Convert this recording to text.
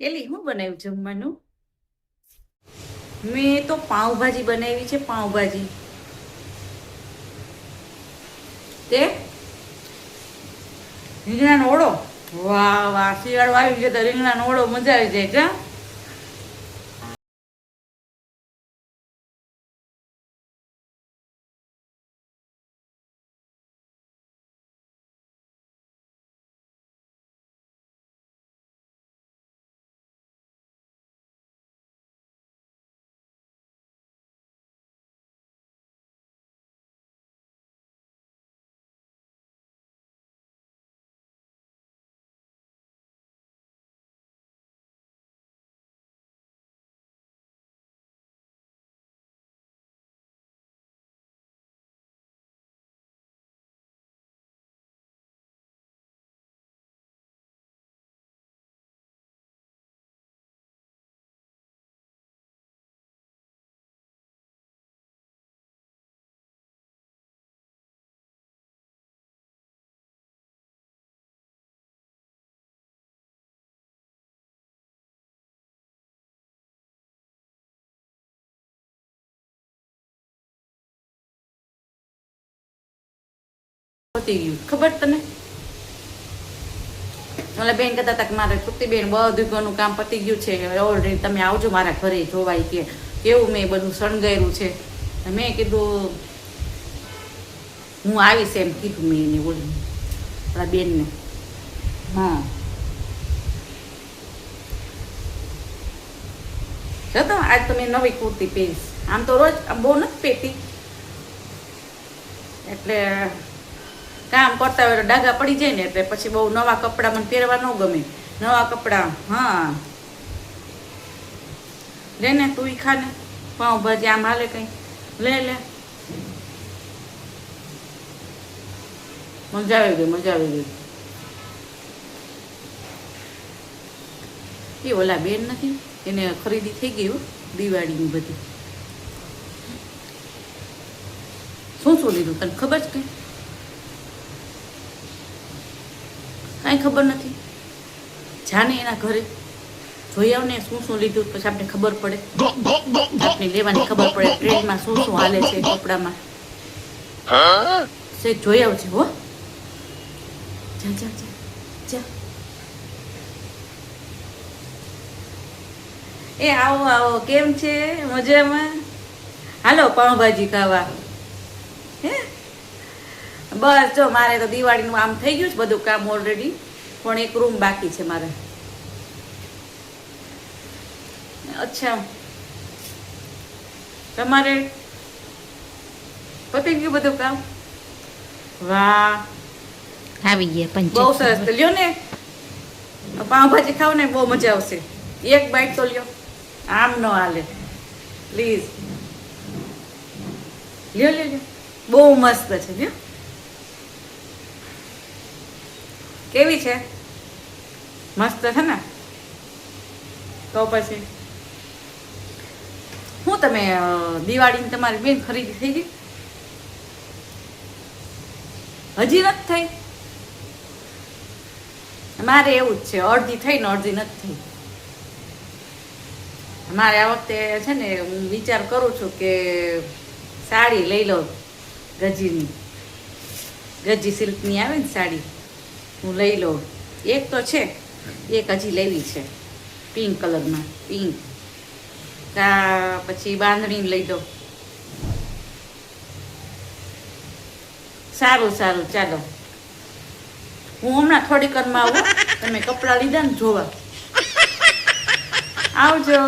એલી શું બનાવ્યું જમવાનું? મેં તો પાઉંભાજી બનાવી છે, પાઉંભાજી. તે? રીંગણાનો ઓળો? વાહ વાહ, શિયાળો આવી ગયો તો રીંગણાનો ઓળો મજા આવી જાય કા પતી ગયું. ખબર તને? એટલે બેન કહેતા મારે કૃતિ બધું ઘરનું કામ પતી ગયું છે. ઓલરેડી તમે આવજો મારા ઘરે જોવાય કે કેવું મેં બધું શણગાર્યું છે. મેં કીધું, હું આવીશ એમ કીધું મેં એને બોલી આપણા બેનને. હા. જતો આજ તો મેં નવી કુર્તી પહેરીશ. આમ તો રોજ બહુ નથી પહેરતી. એટલે કામ કરતા હોય ડાઘા પડી જાય ને એટલે પછી બહુ નવા કપડાં મને પહેરવા ન ગમે. નવા કપડાં, હા. લે ને તું ઈ ખાને, પાઉંભાજી આમ હાલે કઈ. લે લે. મજા આવી ગઈ, મજા આવી ગઈ. એ ઓલા બેન નથી એને ખરીદી થઈ ગઈ દિવાળીની બધી. શું શું લીધું તને ખબર છે કઈ? કાંઈ ખબર નથી. જાને એના ઘરે જોઈ આવ ને શું શું લીધું પછી આપણે ખબર પડે. આપણે લેવાની ખબર પડે ટ્રેનમાં શું શું હાલે છે કપડામાં. સે જોઈ આવજે હો. જા જા જા જા. એ આવો આવો કેમ છે? મજામાં? હાલો પાઉંભાજી ખાવા. બસ જો મારે તો દિવાળીનું આમ થઈ ગયું છે બધું કામ ઓલરેડી પણ એક રૂમ બાકી છે મારે. અચ્છા. તમારે પતી ગયું બધું કામ? વાહ. આવી ગયા બહુ સરસ. લ્યો ને. પાઉંભાજી ખાવ ને બહુ મજા આવશે. એક બાઈટ તો લ્યો. આમ ન હાલે. પ્લીઝ લ્યો લ્યો લ્યો. બહુ મસ્ત છે લ્યો. કેવી છે? મસ્ત છે ને? તો પછી? હું તમે દિવાળીની તમારી બેન ખરીદી થઈ ગઈ? હજી નથી થઈ? મારે એવું જ છે, અડધી થઈ ને અડધી નથી થઈ. મારે આ વખતે છે ને, હું વિચાર કરું છું કે સાડી લઈ લઉં ગજીની. ગજી સિલ્કની આવે ને સાડી. હું લઈ લઉં. એક તો છે, એક હજી લેવી છે. પિંક કલરમાં, પિંક. કા પછી બાંધણી લઈ દો સારું સારું, ચાલો. હું હમણાં થોડીક વારમાં આવું, તમે કપડાં લીધા ને જોવા. આવજો.